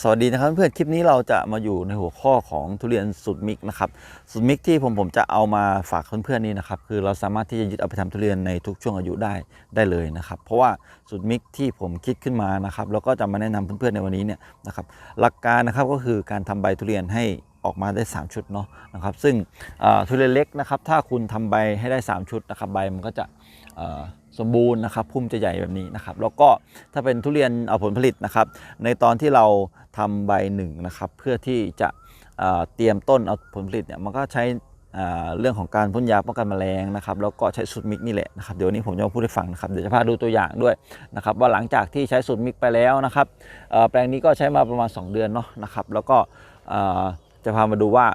สวัสดีนะครับเพื่อนๆคลิปนี้เราจะมาอยู่ในหัวข้อของทุเรียนสุดมิกนะครับสุดมิกที่ผมผมจะเอามาฝากเพื่อนๆนี่นะครับคือเราสามารถที่จะยึดเอาไปทำทุเรียนในทุกช่วงอายุได้ได้เลยนะครับ เพราะว่าสุดมิกที่ผมคิดขึ้นมานะครับแล้วก็จะมาแนะนำเพื่อนๆในวันนี้เนี่ยนะครับหลักการนะครับก็คือการทำใบทุเรียนให้ออกมาได้ 3 ชุดเนาะนะครับซึ่งทุเรียนเล็กนะครับถ้าคุณทำใบให้ได้ 3 ชุดนะครับใบมันก็จะ สมบูรณ์นะครับพุ่มจะใหญ่แบบนี้นะครับแล้วก็ถ้าเป็นทุเรียนเอาผลผลิตนะครับ ในตอนที่เราทำใบหนึ่งนะครับเพื่อที่จะเเตรียมต้นเอาผลผลิตเนี่ยมันก็ใช้เรื่องของการพ่นยาป้องกันแมลงนะครับแล้วก็ใช้สูตรมิกนี่แหละนะครับเดี๋ยวนี้ผมจะมาพูดให้ฟังนะครับเดี๋ยวจะพาดูตัวอย่างด้วยนะครับว่าหลังจากที่ใช้สูตรมิกไปแล้วนะครับแปลงนี้ก็ใช้มาประมาณ 2 เดือนเนาะนะครับแล้วก็จะพามาดูว่า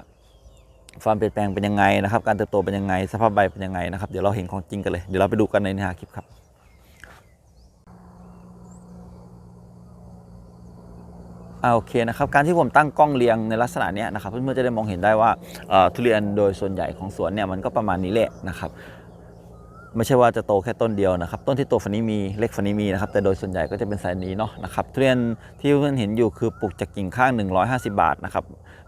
ความเปลี่ยนแปลงเป็นยังไงนะครับ การเติบโตเป็นยังไง สภาพใบเป็นยังไงนะครับ เดี๋ยวเราเห็นของจริงกันเลย เดี๋ยวเราไปดูกันในเนื้อหาคลิปครับอ่าโอเคนะครับการที่ผมตั้งกล้องเรียงในลักษณะเนี้ยนะครับเพื่อนๆจะได้มองเห็นได้ว่าทุเรียนโดยส่วนใหญ่ของสวนเนี่ยมันก็ประมาณนี้แหละนะครับ ไม่ใช่ว่าจะโตแค่ต้นเดียวนะครับ ต้นที่โตฝันนี้มีเล็กฝันนี้มีนะครับ แต่โดยส่วนใหญ่ก็จะเป็นสายนี้เนาะนะครับทุเรียนที่เพื่อนเห็นอยู่คือปลูกจากกิ่งข้าง 150 บาทนะครับ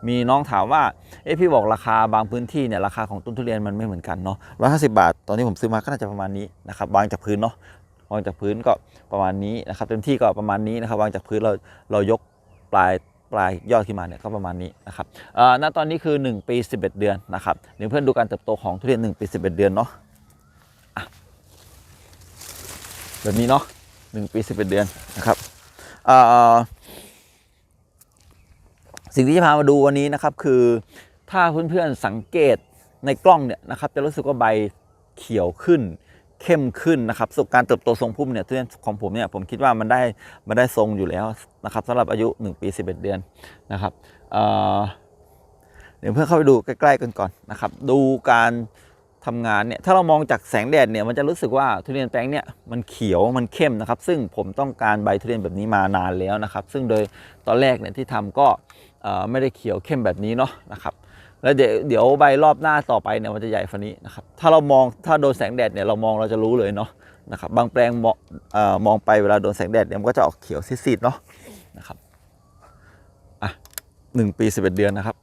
มีน้องถามว่าเอ๊ะพี่บอกราคาบางพื้นที่เนี่ยราคาของต้นทุเรียนมันไม่เหมือนกันเนาะ150บาท ตอนที่ผมซื้อมาก็น่าจะประมาณนี้นะครับวางจากพื้นเนาะวางจากพื้นก็ประมาณนี้นะครับเต็มที่ก็ประมาณนี้นะครับวางจากพื้นเราเรายกปลายปลายยอดขึ้นมาเนี่ยก็ประมาณนี้นะครับเอ่อณตอนนี้คือ 1 ปี 11 เดือนนะครับเดี๋ยวเพื่อนดูการเติบโตของทุเรียน 1 ปี 11 เดือนเนาะ แบบนี้เนาะ1ปี11เอ็ดเดือนนะครับสิ่งที่จะพามาดูวันนี้นะครับคือถ้าเพื่อนๆสังเกตในกล้องเนี่ยนะครับจะรู้สึกว่าใบเขียวขึ้น เข้มขึ้นนะครับสุการเติบโตทรงพุ่มเนี่ยเรียนของผมเนี่ยผมคิดว่ามันได้มันได้ทรงอยู่แล้วนะครับสำหรับอายุ 1 ปี 11 เดือนนะครับเเดี๋ยวเพื่อนเข้าไปดูใกล้ ๆ กันก่อนนะครับ ดูการ ทำงานเนี่ยถ้าเรามองจากแสงแดดเนี่ยมันจะรู้สึกว่าทุเรียนแปลงเนี่ยมันเขียวมันเข้มนะครับ ซึ่งผมต้องการใบทุเรียนแบบนี้มานานแล้วนะครับ ซึ่งโดยตอนแรกเนี่ยที่ทำก็ไม่ได้เขียวเข้มแบบนี้เนาะนะครับแล้วเดี๋ยวเดี๋ยวใบรอบหน้าต่อไปเนี่ยมันจะใหญ่ฟันนี้นะครับถ้าเรามองถ้าโดนแสงแดดเนี่ยเรามองเราจะรู้เลยเนาะนะครับบางแปลงมองเอ่อมองไปเวลาโดนแสงแดดเนี่ยมันก็จะออกเขียวซีดๆเนาะนะครับอะหนึ่งปีสิบเอ็ดเดือนนะครับ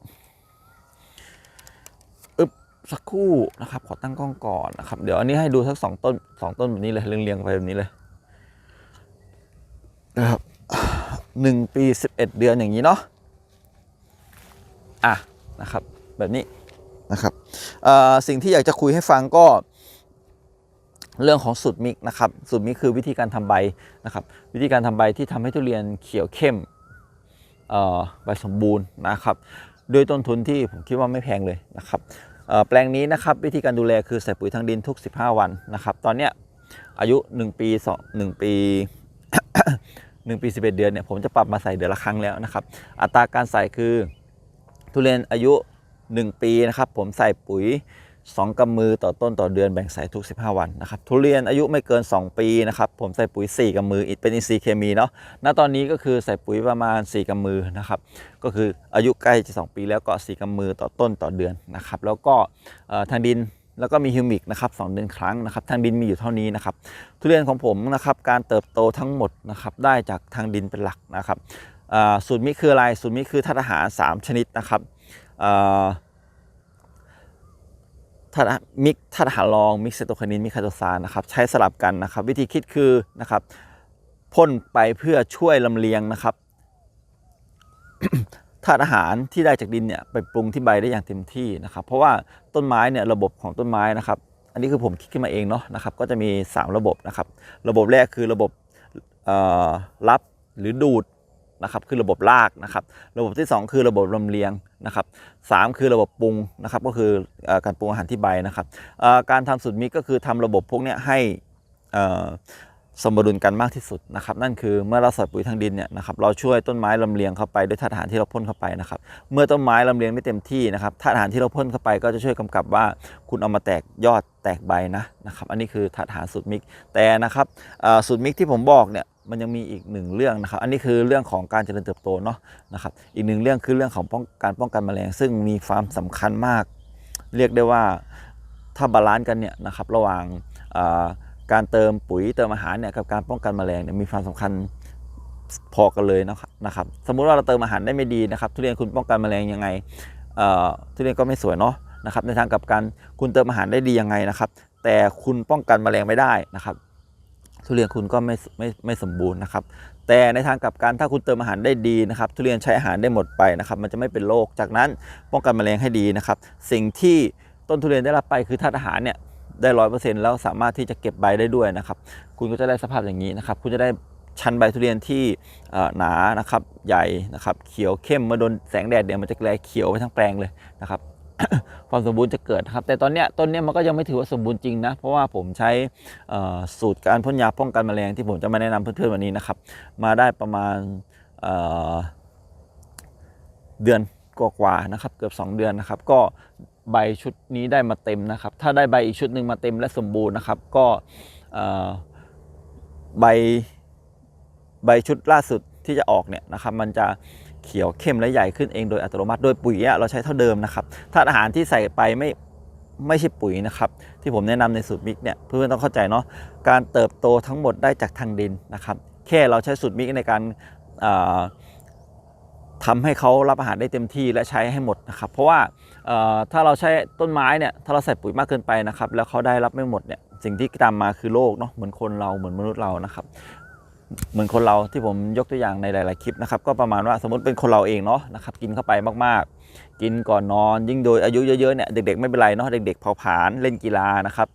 สักครู่นะครับ ขอตั้งกล้องก่อนนะครับ เดี๋ยวอันนี้ให้ดูสักสองต้นสองต้นแบบนี้เลยเรียงๆไปแบบนี้เลยนะครับหนึ่งปีสิบเอ็ดเดือนอย่างนี้เนาะอะนะครับ แบบนี้นะครับสิ่งที่อยากจะคุยให้ฟังก็เรื่องของสูตรมิกนะครับสูตรมิกคือวิธีการทำใบนะครับ วิธีการทำใบที่ทำให้ทุเรียนเขียวเข้มใบสมบูรณ์นะครับ ด้วยต้นทุนที่ผมคิดว่าไม่แพงเลยนะครับ แปลงนี้นะครับวิธีการดูแลคือใส่ปุ๋ยทางดินทุก 15 วันนะครับ ตอนเนี้ยอายุ 1 ปี2 1ปี 1 ปี 11 เดือนเนี่ยผมจะปรับมาใส่เดือนละครั้งแล้วนะครับ อัตราการใส่คือทุเรียนอายุ 1 ปีนะครับ ผมใส่ปุ๋ย 2 กำมือต่อต้นต่อเดือนแบ่งใส่ทุก 15 วันนะครับทุเรียนอายุไม่เกิน 2 ปีนะครับผมใส่ปุ๋ย 4 กำมือเป็นอินทรีย์เคมีเนาะณตอนนี้ก็คือใส่ปุ๋ยประมาณ 4 กำมือนะครับก็คืออายุใกล้จะ 2 ปีแล้วก็ 4 กำมือต่อต้นต่อเดือนนะครับแล้วก็ทางดินแล้วก็มีฮิวมิกนะครับสองเดือนครั้งนะครับทางดินมีอยู่เท่านี้นะครับทุเรียนของผมนะครับการเติบโตทั้งหมดนะครับได้จากทางดินเป็นหลักนะครับสูตรมิคืออะไรสูตรมิคือธาตุอาหาร 3 ชนิดนะครับ อ่ามิกธาตุอาหารองมิกเซโตคานินมิกไคโตซานนะครับใช้สลับกันนะครับ วิธีคิดคือนะครับพ่นไปเพื่อช่วยลำเลียงนะครับธาตุอาหารที่ได้จากดินเนี่ยไปปรุงที่ใบได้อย่างเต็มที่นะครับ เพราะว่าต้นไม้เนี่ยระบบของต้นไม้นะครับ อันนี้คือผมคิดขึ้นมาเองเนาะนะครับ ก็จะมี 3 ระบบนะครับ ระบบแรกคือระบบรับหรือดูด นะครับคือระบบรากนะครับ ระบบที่ 2 คือระบบลำเลียงนะครับสามคือระบบปรุงนะครับก็คือการปรุงอาหารที่ใบนะครับการทำสูตรมิกก็คือทำระบบพวกนี้ให้สมดุลกันมากที่สุดนะครับ นั่นคือเมื่อเราใส่ปุ๋ยทางดินเนี่ยนะครับเราช่วยต้นไม้ลำเลียงเข้าไปด้วยธาตุอาหารที่เราพ่นเข้าไปนะครับเมื่อต้นไม้ลำเลียงได้เต็มที่นะครับธาตุอาหารที่เราพ่นเข้าไปก็จะช่วยกำกับว่า คุณเอามาแตกยอดแตกใบนะนะครับ อันนี้คือธาตุอาหารสูตรมิกแต่นะครับสูตรมิกที่ผมบอกเนี่ย มันยังมีอีกหนึ่งเรื่องนะครับ อันนี้คือเรื่องของการเจริญเติบโตเนาะนะครับ อีกหนึ่งเรื่องคือเรื่องของป้องการป้องกันแมลง ซึ่งมีความสำคัญมาก เรียกได้ว่าถ้าบาลานซ์กันเนี่ยนะครับระหว่างการเติมปุ๋ยเติมอาหารเนี่ยกับการป้องกันแมลงเนี่ยมีความสำคัญพอกันเลยนะครับนะครับ สมมุติว่าเราเติมอาหารได้ไม่ดีนะครับ ทุเรียนคุณป้องกันแมลงยังไงทุเรียนก็ไม่สวยเนาะนะครับ ในทางกับกันคุณเติมอาหารได้ดียังไงนะครับ แต่คุณป้องกันแมลงไม่ได้นะครับ ทุเรียนคุณก็ไม่ไม่ไม่สมบูรณ์นะครับ แต่ในทางกลับกันถ้าคุณเติมอาหารได้ดีนะครับ ทุเรียนใช้อาหารได้หมดไปนะครับ มันจะไม่เป็นโรคจากนั้นป้องกันแมลงให้ดีนะครับ สิ่งที่ต้นทุเรียนได้รับไปคือธาตุอาหารเนี่ยได้ร้อยเปอร์เซ็นต์แล้วสามารถที่จะเก็บใบได้ด้วยนะครับ คุณก็จะได้สภาพอย่างนี้นะครับ คุณจะได้ชั้นใบทุเรียนที่หนานะครับ ใหญ่นะครับ เขียวเข้มเมื่อโดนแสงแดดเนี่ยวมันจะแลเขียวไปทั้งแปลงเลยนะครับ ความสมบูรณ์จะเกิดครับ แต่ตอนเนี้ยต้นเนี้ยมันก็ยังไม่ถือว่าสมบูรณ์จริงนะ เพราะว่าผมใช้สูตรการพ่นยาป้องกันแมลงที่ผมจะมาแนะนำเพื่อนๆวันนี้นะครับ มาได้ประมาณเเดือนกว่าๆนะครับ เกือบ 2 เดือนนะครับ ก็ใบชุดนี้ได้มาเต็มนะครับ ถ้าได้ใบอีกชุดหนึ่งมาเต็มและสมบูรณ์นะครับ ก็ใบใบชุดล่าสุดที่จะออกเนี่ยนะครับ มันจะ เขียวเข้มและใหญ่ขึ้นเองโดยอัตโนมัติ โดยปุ๋ยเราใช้เท่าเดิมนะครับถ้าตุอาหารที่ใส่ไปไม่ไม่ใช่ปุ๋ยนะครับที่ผมแนะนำในสูตรมิกเนี่ยเพื่อนๆต้องเข้าใจเนาะการเติบโตทั้งหมดได้จากทางดินนะครับแค่เราใช้สูตรมิกในการเอ่อทำให้เขารับอาหารได้เต็มที่และใช้ให้หมดนะครับเพราะว่าถ้าเราใช้ต้นไม้เนี่ยถ้าเราใส่ปุ๋ยมากเกินไปนะครับแล้วเขาได้รับไม่หมดเนี่ยสิ่งที่ตามมาคือโรคเนาะเหมือนคนเราเหมือนมนุษย์เรานะครับ เหมือนคนเราที่ผมยกตัวอย่างในหลาย ๆ คลิปนะครับ ก็ประมาณว่าสมมติเป็นคนเราเองเนาะนะครับ กินเข้าไปมากๆ กินก่อนนอน ยิ่งโดยอายุเยอะ ๆ เนี่ยเด็ก ๆ ไม่เป็นไรเนาะเด็ก ๆ เผาผลาญเล่นกีฬานะครับ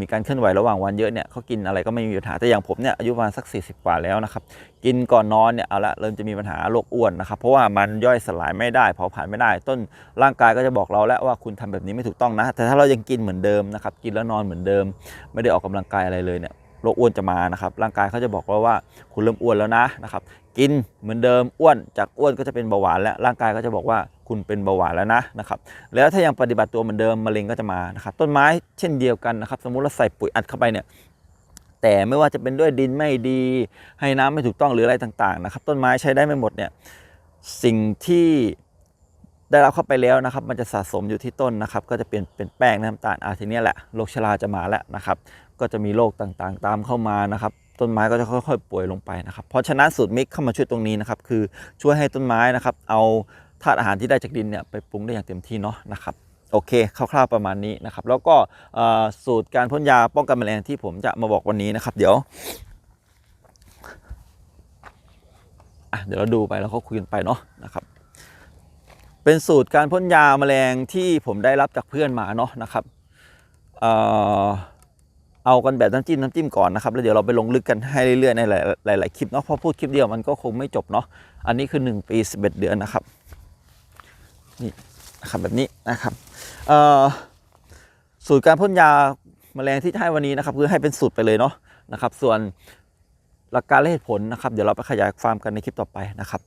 มีการเคลื่อนไหวระหว่างวันเยอะเนี่ยเขากินอะไรก็ไม่มีปัญหาแต่อย่างผมเนี่ยอายุประมาณสัก 40 กว่าแล้วนะครับ กินก่อนนอนเนี่ยเอาละเริ่มจะมีปัญหาโรคอ้วนนะครับ เพราะว่ามันย่อยสลายไม่ได้เผาผลาญไม่ได้ ต้นร่างกายก็จะบอกเราแล้วว่าคุณทำแบบนี้ไม่ถูกต้องนะ แต่ถ้าเรายังกินเหมือนเดิมนะครับกินแล้วนอนเหมือนเดิม ไม่ได้ออกกำลังกายอะไรเลยเนี่ย โรคอ้วนจะมานะครับร่างกายเขาจะบอกเราว่าคุณเริ่มอ้วนแล้วนะนะครับกินเหมือนเดิมอ้วนจากอ้วนก็จะเป็นเบาหวานแล้วร่างกายก็จะบอกว่าคุณเป็นเบาหวานแล้วนะนะครับแล้วถ้ายังปฏิบัติตัวเหมือนเดิมมะเร็งก็จะมานะครับต้นไม้เช่นเดียวกันนะครับสมมุติเราใส่ปุ๋ยอัดเข้าไปเนี่ยแต่ไม่ว่าจะเป็นด้วยดินไม่ดี ให้น้ำไม่ถูกต้องหรืออะไรต่างๆนะครับต้นไม้ใช้ได้ไม่หมดเนี่ยสิ่งที่ได้รับเข้าไปแล้วนะครับมันจะสะสมอยู่ที่ต้นนะครับก็จะเป็นเป็นแป้งน้ำตาลอาทีเนี้แหละโรคชราจะมาแล้วนะครับ ก็จะมีโรคต่างๆ ตามเข้ามานะครับ ต้นไม้ก็จะค่อยๆ ป่วยลงไปนะครับ เพราะฉะนั้นสูตรมิกเข้ามาช่วยตรงนี้นะครับ คือช่วยให้ต้นไม้นะครับ เอาธาตุอาหารที่ได้จากดินเนี่ยไปปรุงได้อย่างเต็มที่เนาะนะครับโอเคคร่าวๆประมาณนี้นะครับ แล้วก็สูตรการพ่นยาป้องกันแมลงที่ผมจะมาบอกวันนี้นะครับ เดี๋ยวเดี๋ยวเราดูไปแล้วก็คุยกันไปเนาะนะครับเป็นสูตรการพ่นยาแมลงที่ผมได้รับจากเพื่อนมาเนาะนะครับเอ่อ เอากันแบบน้ำจิ้มน้ำจิ้มก่อนนะครับแล้วเดี๋ยวเราไปลงลึกกันให้เรื่อยๆในหลายๆคลิปเนาะเพราะพูดคลิปเดียวมันก็คงไม่จบเนาะอันนี้คือ 1 ปี 11 เดือนนะครับนี่นะครับแบบนี้นะครับสูตรการพ่นยาแมลงที่ให้วันนี้นะครับคือให้เป็นสูตรไปเลยเนาะนะครับ ส่วนหลักการและเหตุผลนะครับ เดี๋ยวเราไปขยายความกันในคลิปต่อไปนะครับ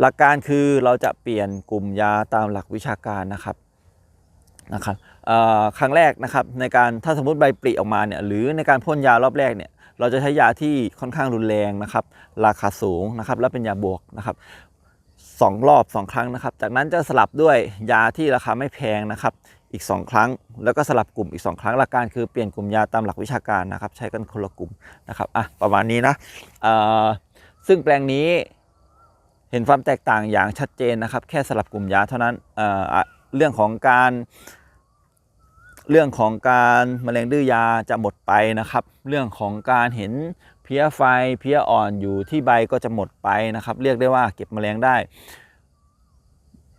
หลักการคือเราจะเปลี่ยนกลุ่มยาตามหลักวิชาการนะครับนะครับ ครั้งแรกนะครับในการถ้าสมมติใบปลิออกมาเนี่ยหรือในการพ่นยารอบแรกเนี่ยเราจะใช้ยาที่ค่อนข้างรุนแรงนะครับราคาสูงนะครับและเป็นยาบวกนะครับสองรอบสองครั้งนะครับ จากนั้นจะสลับด้วยยาที่ราคาไม่แพงนะครับอีก 2 ครั้ง แล้วก็สลับกลุ่มอีก 2 ครั้งหลักการคือเปลี่ยนกลุ่มยาตามหลักวิชาการนะครับใช้กันคนละกลุ่มนะครับอะประมาณนี้นะซึ่งแปลงนี้เห็นความแตกต่างอย่างชัดเจนนะครับ แค่สลับกลุ่มยาเท่านั้นเเรื่องของการ เรื่องของการแมลงดื้อยาจะหมดไปนะครับ เรื่องของการเห็นเพี้ยไฟเพี้ยอ่อนอยู่ที่ใบก็จะหมดไปนะครับ เรียกได้ว่าเก็บแมลงได้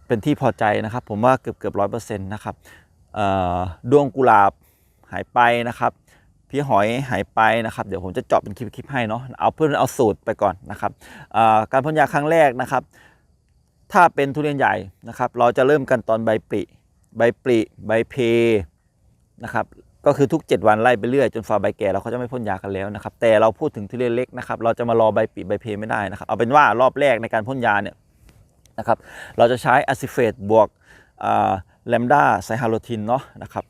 เป็นที่พอใจนะครับ ผมว่าเกือบเกือบร้อยเปอร์เซ็นต์นะครับดวงกุหลาบหายไปนะครับเพี้ยหอยหายไปนะครับ เดี๋ยวผมจะเจาะเป็นคลิปๆให้เนาะเอาเพื่อนเอาสูตรไปก่อนนะครับการพ่นยาครั้งแรกนะครับ ถ้าเป็นทุเรียนใหญ่นะครับ เราจะเริ่มกันตอนใบปลิใบปลิใบเพ นะครับก็คือทุก 7 วันไล่ไปเรื่อยจนฝ่าใบแก่เราเขาจะไม่พ่นยากันแล้วนะครับแต่เราพูดถึงทุเรียนเล็กนะครับเราจะมารอใบปีใบเพไม่ได้นะครับเอาเป็นว่ารอบแรกในการพ่นยาเนี่ยนะครับเราจะใช้อะซิเฟตบวกแลมด้าไซฮาโลทินเนาะนะครับ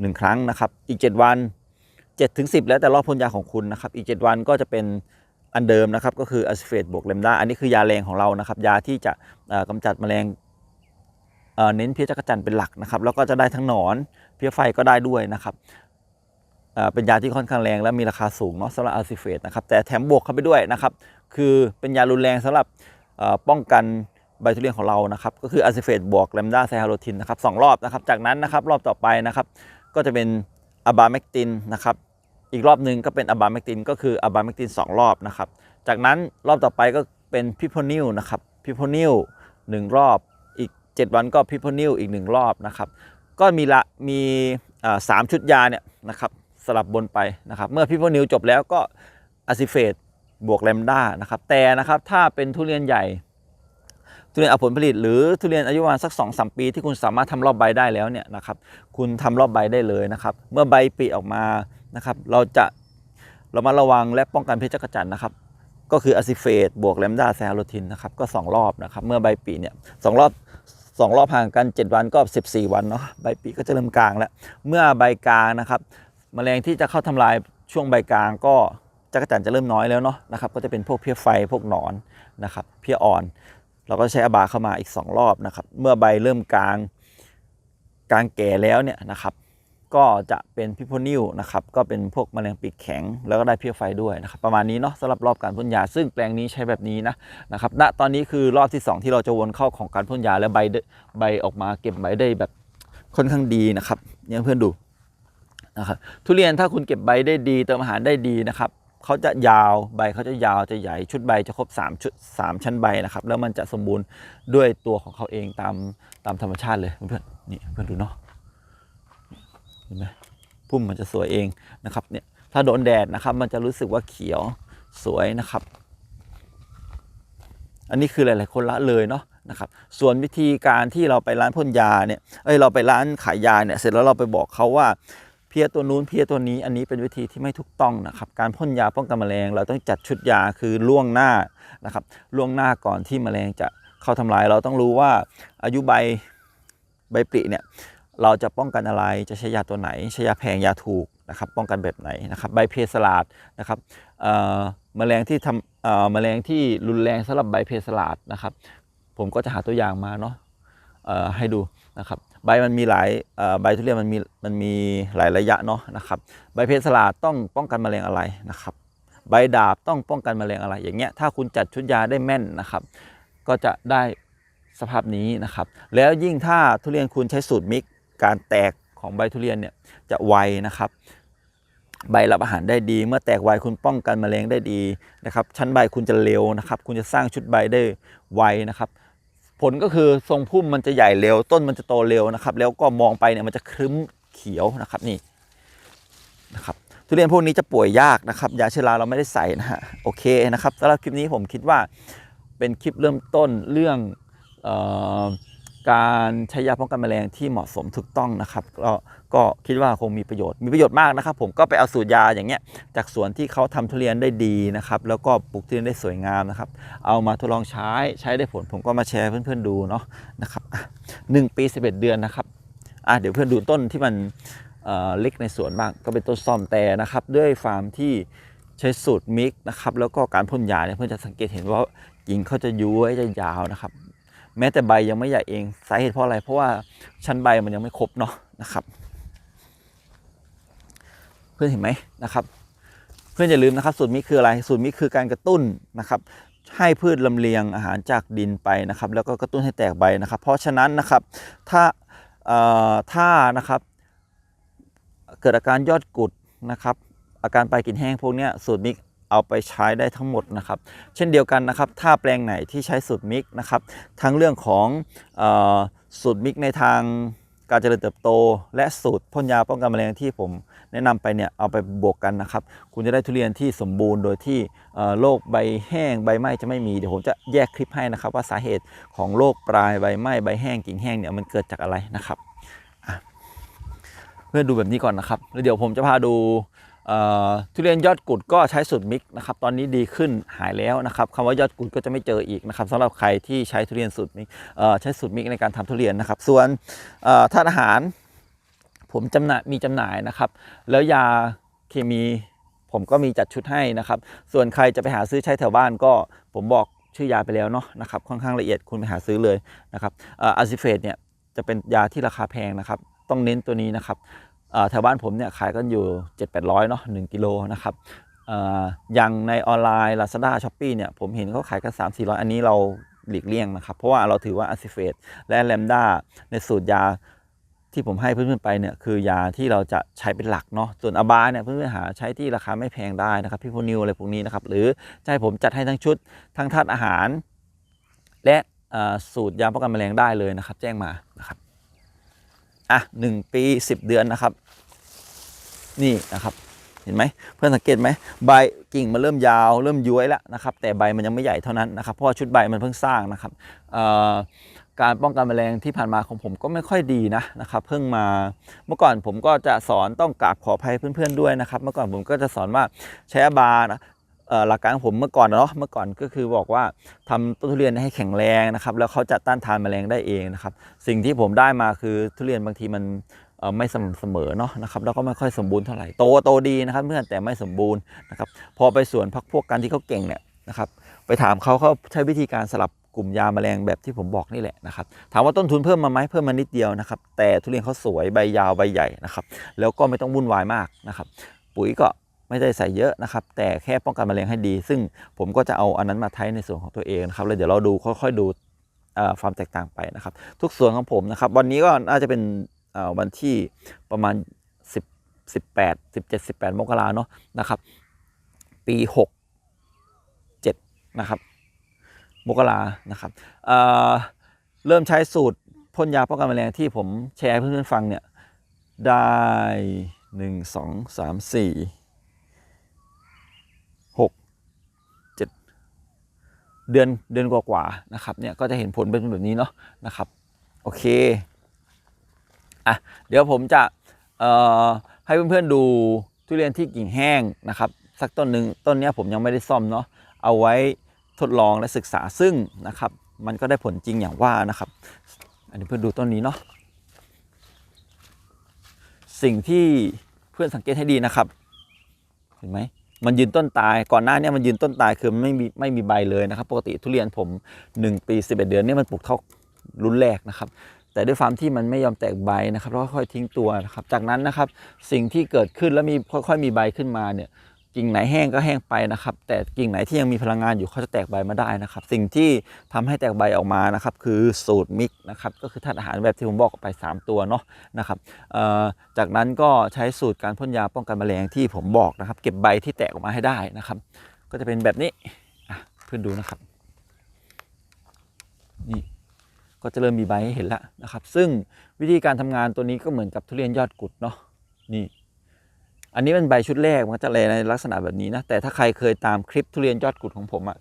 หนึ่งครั้งนะครับอีก 7 วัน7ถึง10 แล้วแต่รอบพ่นยาของคุณนะครับอีก 7 วันก็จะเป็นอันเดิมนะครับก็คืออะซิเฟตบวกแลมด้าอันนี้คือยาแรงของเรานะครับยาที่จะเอ่อกำจัดแมลงเน้นเพี้ยจักรจันเป็นหลักนะครับแล้วก็จะได้ทั้งหนอน เพี้ยไฟก็ได้ด้วยนะครับเป็นยาที่ค่อนข้างแรงและมีราคาสูงเนาะสำหรับอาซิเฟตนะครับแต่แถมบวกเข้าไปด้วยนะครับคือเป็นยารุนแรงสำหรับป้องกันใบทุเรียนของเรานะครับก็คืออาซิเฟตบวกแลมดาไซฮาโรทินนะครับสองรอบนะครับจากนั้นนะครับรอบต่อไปนะครับก็จะเป็นอะบาเมกตินนะครับอีกรอบหนึ่งก็เป็นอะบาเมกตินก็คืออะบาเมกตินสองรอบนะครับจากนั้นรอบต่อไปก็เป็นพิโพนิลนะครับพิโพนิลหนึ่งรอบ อีก 7 วันก็พิโพนิลอีกหนึ่งรอบนะครับ ก็มีละมีสามชุดยาเนี่ยนะครับสลับบนไปนะครับ เมื่อพิพนิลจบแล้วก็อะซิเฟตบวกแลมด้านะครับ แต่นะครับถ้าเป็นทุเรียนใหญ่ ทุเรียนเอาผลผลิต หรือทุเรียนอายุประมาณสัก2อสปี ที่คุณสามารถทำรอบใบได้แล้วเนี่ยนะครับคุณทำรอบใบได้เลยนะครับ เมื่อใบปลิออกมานะครับเราจะเรามาระวังและป้องกันเพชรจักรจันนะครับ ก็คืออะซิเฟตบวกแลมด้าไซโรทินนะครับก็ 2 รอบนะครับ เมื่อใบปีเนี่ยสองรอบ สองรอบห่างกัน 7 วันก็ 14 วันเนาะใบปีก็จะเริ่มกลางแล้ว เมื่อใบกลางนะครับแมลงที่จะเข้าทำลายช่วงใบกลางก็จักรจันจะเริ่มน้อยแล้วเนาะนะครับก็จะเป็นพวกเพี้ยไฟพวกหนอนนะครับเพี้ยอ่อน เราก็ใช้อบาเข้ามาอีก 2 รอบนะครับ เมื่อใบเริ่มกลางกลางแก่แล้วเนี่ยนะครับ ก็จะเป็นพิพนิลนะครับก็เป็นพวกมแมลงปีกแข็ง แล้วก็ได้เพี้ยไฟด้วยนะครับประมาณนี้เนาะสำหรับรอบการพ่นยา ซึ่งแปลงนี้ใช้แบบนี้นะนะครับณตอนนี้คือรอบที่ 2 ที่เราจะวนเข้าของการพ่นยาแล้วใบใบออกมาเก็บใบได้แบบค่อนข้างดีนะครับเนี่ยเพื่อนดูนะครับทุเรียนถ้าคุณเก็บใบได้ดี เติมอาหารได้ดีนะครับเขาจะยาวใบเขาจะยาวจะใหญ่ชุดใบจะครบ3ชุด3ชั้นใบนะครับแล้วมันจะสมบูรณ์ด้วยตัวของเขาเองตามตามธรรมชาติเลยเพื่อนนี่เพื่อนดูเนาะ เห็นไหมพุ่มมันจะสวยเองนะครับเนี่ยถ้าโดนแดดนะครับ มันจะรู้สึกว่าเขียวสวยนะครับ อันนี้คือหลาย ๆ คนละเลยเนาะนะครับ ส่วนวิธีการที่เราไปร้านพ่นยาเนี่ยเอ้ยเราไปร้านขายยาเนี่ยเสร็จแล้วเราไปบอกเขาว่าเพี้ยตัวนู้นเพี้ยตัวนี้อันนี้เป็นวิธีที่ไม่ถูกต้องนะครับ การพ่นยาป้องกันแมลง เราต้องจัดชุดยาคือล่วงหน้านะครับล่วงหน้าก่อนที่แมลงจะเข้าทำลาย เราต้องรู้ว่าอายุใบใบปลิเนี่ย เราจะป้องกันอะไรจะใช้ยาตัวไหน ใช้ยาแพงยาถูกนะครับ ป้องกันแบบไหนนะครับ ใบเพสลาดนะครับเอ่อแมลงที่ทำเอ่อแมลงที่รุนแรงสำหรับใบเพสลาดนะครับ ผมก็จะหาตัวอย่างมาเนาะให้ดูนะครับ ใบมันมีหลายใบทุเรียนมันมีมันมีหลายระยะเนาะนะครับ ใบเพสลาดต้องป้องกันแมลงอะไรนะครับ ใบดาบต้องป้องกันแมลงอะไร อย่างเงี้ยถ้าคุณจัดชุดยาได้แม่นนะครับ ก็จะได้สภาพนี้นะครับ แล้วยิ่งถ้าทุเรียนคุณใช้สูตรมิก การแตกของใบทุเรียนเนี่ยจะไวนะครับ ใบรับอาหารได้ดี เมื่อแตกไวคุณป้องกันแมลงได้ดีนะครับ ชั้นใบคุณจะเร็วนะครับ คุณจะสร้างชุดใบได้ไวนะครับ ผลก็คือทรงพุ่มมันจะใหญ่เร็ว ต้นมันจะโตเร็วนะครับ แล้วก็มองไปเนี่ยมันจะครึ้มเขียวนะครับนี่นะครับทุเรียนพวกนี้จะป่วยยากนะครับ ยาเชื้อราเราไม่ได้ใส่นะฮะโอเคนะครับสำหรับคลิปนี้ผมคิดว่าเป็นคลิปเริ่มต้นเรื่องเออ การใช้ยาป้องกันแมลงที่เหมาะสมถูกต้องนะครับก็ก็คิดว่าคงมีประโยชน์มีประโยชน์มากนะครับ ผมก็ไปเอาสูตรยาอย่างเงี้ยจากสวนที่เขาทำทุเรียนได้ดีนะครับ แล้วก็ปลูกทุเรียนได้สวยงามนะครับ เอามาทดลองใช้ใช้ได้ผลผมก็มาแชร์เพื่อนๆดูเนาะนะครับหนึ่งปี 11 เดือนนะครับอะเดี๋ยวเพื่อนดูต้นที่มันเอ่อเล็กในสวนบ้างก็เป็นต้นซ่อมแต่นะครับ ด้วยฟาร์มที่ใช้สูตรมิกนะครับแล้วก็การพ่นยาเนี่ยเพื่อนจะสังเกตเห็นว่ากิ่งเขาจะย้วยจะยาวนะครับ แม้แต่ใบยังไม่ใหญ่เองสาเหตุเพราะอะไรเพราะว่าชั้นใบมันยังไม่ครบเนาะนะครับ เพื่อนเห็นไหมนะครับ เพื่อนอย่าลืมนะครับ สูตรมิคืออะไรสูตรมิคือการกระตุ้นนะครับ ให้พืชลำเลียงอาหารจากดินไปนะครับ แล้วก็กระตุ้นให้แตกใบนะครับ เพราะฉะนั้นนะครับถ้าถ้านะครับ เกิดอาการยอดกุดนะครับ อาการปลายกิ่นแห้งพวกนี้สูตรมิก เอาไปใช้ได้ทั้งหมดนะครับ เช่นเดียวกันนะครับ ถ้าแปลงไหนที่ใช้สูตรมิกนะครับ ทั้งเรื่องของออสูตรมิกในทางการเจริญเติบโต และสูตรพ่นยาป้องกันแมลงที่ผมแนะนำไปเนี่ยเอาไปบวกกันนะครับ คุณจะได้ทุเรียนที่สมบูรณ์โดยที่โรคใบแห้งใบไหม้จะไม่มีเดี๋ยวผมจะแยกคลิปให้นะครับ ว่าสาเหตุของโรคปลายใบไหม้ใบแห้งกิ่งแห้งเนี่ยมันเกิดจากอะไรนะครับเพื่อดูแบบนี้ก่อนนะครับแล้วเดี๋ยวผมจะพาดู ทุเรียนยอดกุดก็ใช้สูตรมิกนะครับตอนนี้ดีขึ้นหายแล้วนะครับคำว่ายอดกุดก็จะไม่เจออีกนะครับสำหรับใครที่ใช้ทุเรียนสูตรมิกใช้สูตรมิกในการทำทุเรียนนะครับ ส่วนธาตุอาหาร ผมจำหน่ายมีจำหน่ายนะครับ แล้วยาเคมีผมก็มีจัดชุดให้นะครับ ส่วนใครจะไปหาซื้อใช้แถวบ้านก็ผมบอกชื่อยาไปแล้วเนาะนะครับค่อนข้างละเอียดคุณไปหาซื้อเลยนะครับอาซิเฟตเนี่ยจะเป็นยาที่ราคาแพงนะครับ ต้องเน้นตัวนี้นะครับ แถวบ้านผมเนี่ยขายกันอยู่ 7 8 0 0เนาะ1กิโลนะครับอย่างในออนไลน์ Lazada s h o p e e เนี่ยผมเห็นเขาขายกัน 3 4 0 0 อันนี้เราหลีกเลี่ยงนะครับ เพราะว่าเราถือว่าอะซิเฟตและแลมดาในสูตรยาที่ผมให้เพื่อนๆไปเนี่ยคือยาที่เราจะใช้เป็นหลักเนาะส่วนอาบาเนี่ยเพื่อนๆหาใช้ที่ราคาไม่แพงได้นะครับพี่โพนิวอะไรพวกนี้นะครับหรือจะให้ผมจัดให้ทั้งชุดทั้งธาตุอาหาร และสูตรยาป้องกันแมลงได้เลยนะครับ แจ้งมานะครับ อะหนึ่งปี10เดือนนะครับ นี่นะครับ เห็นไหมเพื่อนสังเกตไหมใบกิ่งมันเริ่มยาวเริ่มย้วยแล้วนะครับ แต่ใบมันยังไม่ใหญ่เท่านั้นนะครับ เพราะว่าชุดใบมันเพิ่งสร้างนะครับการป้องกันแมลงที่ผ่านมาของผมก็ไม่ค่อยดีนะนะครับ เพิ่งมาเมื่อก่อนผมก็จะสอนต้องกราบขออภัยเพื่อนๆด้วยนะครับ เมื่อก่อนผมก็จะสอนว่าใช้อาบานะ หลักการของผมเมื่อก่อนเนาะเมื่อก่อนก็คือบอกว่าทำต้นทุเรียนให้แข็งแรงนะครับ แล้วเขาจะต้านทานแมลงได้เองนะครับ สิ่งที่ผมได้มาคือทุเรียนบางทีมันไม่สม่ำเสมอเนาะนะครับแล้วก็ไม่ค่อยสมบูรณ์เท่าไหร่โตโตดีนะครับเพื่อนแต่ไม่สมบูรณ์นะครับพอไปสวนพักพวกกันที่เขาเก่งเนี่ยนะครับไปถามเขาเขาใช้วิธีการสลับกลุ่มยาแมลงแบบที่ผมบอกนี่แหละนะครับถามว่าต้นทุนเพิ่มมาไหมเพิ่มมานิดเดียวนะครับแต่ทุเรียนเขาสวยใบยาวใบใหญ่นะครับแล้วก็ไม่ต้องวุ่นวายมากนะครับปุ๋ยก็ ไม่ได้ใส่เยอะนะครับ แต่แค่ป้องกันแมลงให้ดี ซึ่งผมก็จะเอาอันนั้นมาใช้ในส่วนของตัวเองนะครับแล้วเดี๋ยวเราดูค่อยๆดูความแตกต่างไปนะครับ ทุกส่วนของผมนะครับ วันนี้ก็น่าจะเป็นวันที่ประมาณ 10 18 17 18 มกราเนาะนะครับ ปี 67 นะครับ มกรานะครับเเริ่มใช้สูตรพ่นยาป้องกันแมลงที่ผมแชร์เพื่อนๆฟังเนี่ย ได้ 1 2 3 4 6 7 เดือนเดือนกว่าๆนะครับเนี่ยก็จะเห็นผลเป็นแบบนี้เนาะนะครับโอเคอะเดี๋ยวผมจะให้เพื่อนๆดูทุเรียนที่กิ่งแห้งนะครับ สักต้นหนึ่งต้นนี้ผมยังไม่ได้ซ่อมเนาะเอาไว้ทดลองและศึกษาซึ่งนะครับ มันก็ได้ผลจริงอย่างว่านะครับ อันนี้เพื่อนดูต้นนี้เนาะสิ่งที่เพื่อนสังเกตให้ดีนะครับ เห็นไหม มันยืนต้นตาย ก่อนหน้าเนี้มันยืนต้นตายคือมันไม่มีไม่มีใบเลยนะครับ ปกติทุเรียนผม 1 ปี 11 เดือนเนี่ยมันปลูกเท่ารุ่นแรกนะครับ แต่ด้วยความที่มันไม่ยอมแตกใบนะครับแล้วค่อยทิ้งตัวนะครับ จากนั้นนะครับสิ่งที่เกิดขึ้นแล้วมีค่อย ๆ มีใบขึ้นมาเนี่ย กิ่งไหนแห้งก็แห้งไปนะครับ แต่กิ่งไหนที่ยังมีพลังงานอยู่เขาจะแตกใบมาได้นะครับ สิ่งที่ทำให้แตกใบออกมานะครับ คือสูตรมิกนะครับก็คือธาตุอาหารแบบที่ผมบอกไป 3 ตัวเนาะนะครับจากนั้นก็ใช้สูตรการพ่นยาป้องกันแมลงที่ผมบอกนะครับ เก็บใบที่แตกออกมาให้ได้นะครับ ก็จะเป็นแบบนี้เพื่อนดูนะครับนี่ก็จะเริ่มมีใบให้เห็นแล้วนะครับ ซึ่งวิธีการทำงานตัวนี้ก็เหมือนกับทุเรียนยอดกุดเนาะนี่ อันนี้เป็นใบชุดแรกมันจะเลยในลักษณะแบบนี้นะแต่ถ้าใครเคยตามคลิปทุเรียนยอดกุดของผมอะ